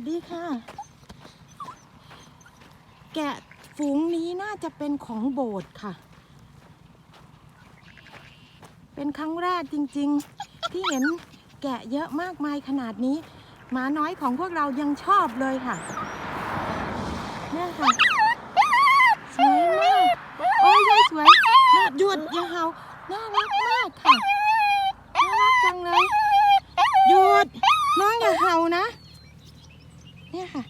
สวัสดีค่ะ แกะฝูงนี้น่าจะเป็นของโบสถ์ค่ะ เป็นครั้งแรกจริงๆ ที่เห็นแกะเยอะมากมายขนาดนี้หมาน้อยของพวกเรายังชอบเลยค่ะเนี่ยค่ะสวยมาก โอ้ยยายสวยหยุดอย่าเห่าน่ารักมากค่ะ น่ารักจังเลย หยุด น้องอย่าเห่านะ เนี่ยค่ะ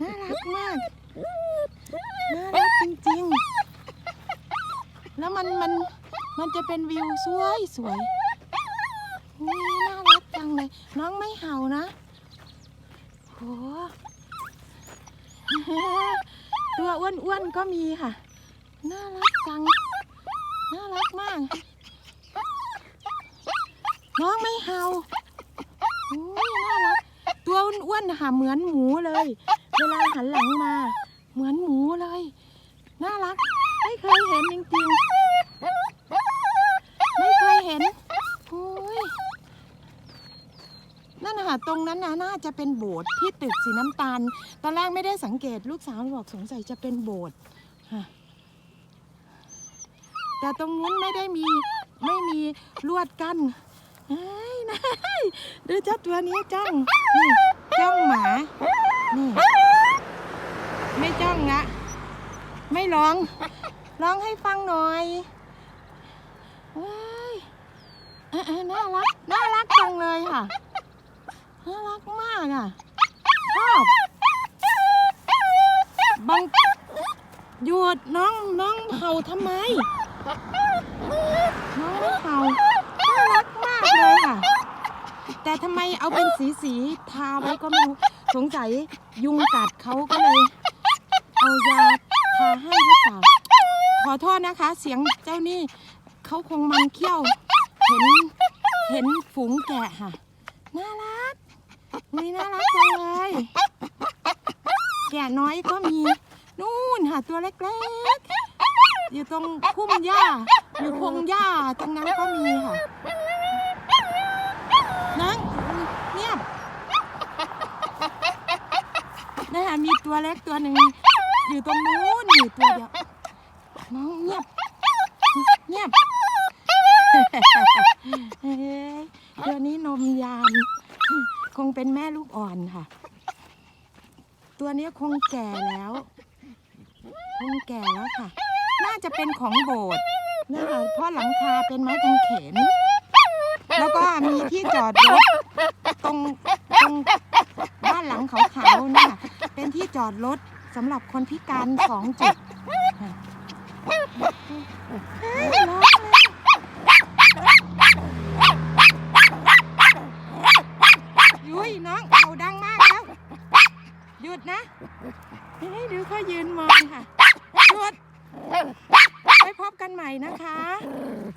น่ารักมาก น่ารักจริงๆ แล้วมันมันมันจะเป็นวิวสวยสวยน่ารักจังเลย น้องไม่เห่านะโหตัวอ้วนๆก็มีค่ะ น่ารักจัง น่ารักมาก น้องไม่เห่าอุ้ยน่ารัก ตัวอ้วนๆนะคะเหมือนหมูเลย เวลาหันหลังมา เหมือนหมูเลย น่ารัก ไม่เคยเห็นจริงๆ ไม่เคยเห็นโอ้ยนั่นนะคะตรงนั้นนะน่าจะเป็นโบสถ์ที่ตึกสีน้ำตาล ตอนแรกไม่ได้สังเกตลูกสาวบอกสงสัยจะเป็นโบสถ์แต่ตรงนู้นไม่ได้มีไม่มีลวดกั้นเฮ้ยนายดูเจ้าตัวนี้จ้องนี่จ้องหมา นี่ ไม่จ้องละไม่ร้อง ร้องให้ฟังหน่อยว้ายน่ารักน่ารักจังเลยค่ะน่ารักมากอะชอบบางหยุดน้องน้องเห่าทำไม น้องไม่เห่าน่ารักมากเลยค่ะ แต่ทำไมเอาเป็นสีสีทาไว้ก็ไม่รู้สงสัยยุงกัดเขาก็เลย เอายาทาให้หรือเปล่า ขอโทษนะคะ เสียงเจ้านี่เขาคงมันเขี้ยว เห็นเห็นฝูงแกะค่ะ น่ารักมีน่ารักเลยแกะน้อยก็มี นู่นค่ะตัวเล็กๆ อยู่ตรงพุ่มหญ้า อยู่พงหญ้าตรงนั้นก็มีค่ะนังเงียบนะคะมีตัวเล็กตัวหนึ่ง อยู่ตรงนู้นอยู่ตัวเดียวน้องเงียบเงียบเฮ้ยตัวนี้นมยานคงเป็นแม่ลูกอ่อนค่ะ ตัวนี้คงแก่แล้ว คงแก่แล้วค่ะ น่าจะเป็นของโบสถ์นะคะเพราะหลังคาเป็นไม้กางเขน แล้วก็มีที่จอดรถตรงตรงบ้านหลังขาวๆนี่ยเป็นที่จอดรถ สำหรับคนพิการสองจุดยุ้ยน้องเขาดังมากแล้ว หยุดนะเฮ้ดูเขายืนมองค่ะ หยุดไว้พบกันใหม่นะคะ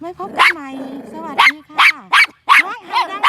ไม่พบกันใหม่ สวัสดีค่ะ น้องเห่าดัง